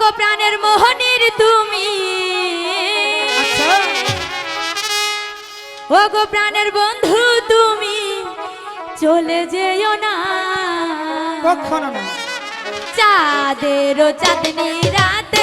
গো প্রাণের মোহনের তুমি। আচ্ছা। ওগো প্রাণের বন্ধু তুমি চলে যেও না। কখনো না। চাঁদেরও চাঁদনি রাতে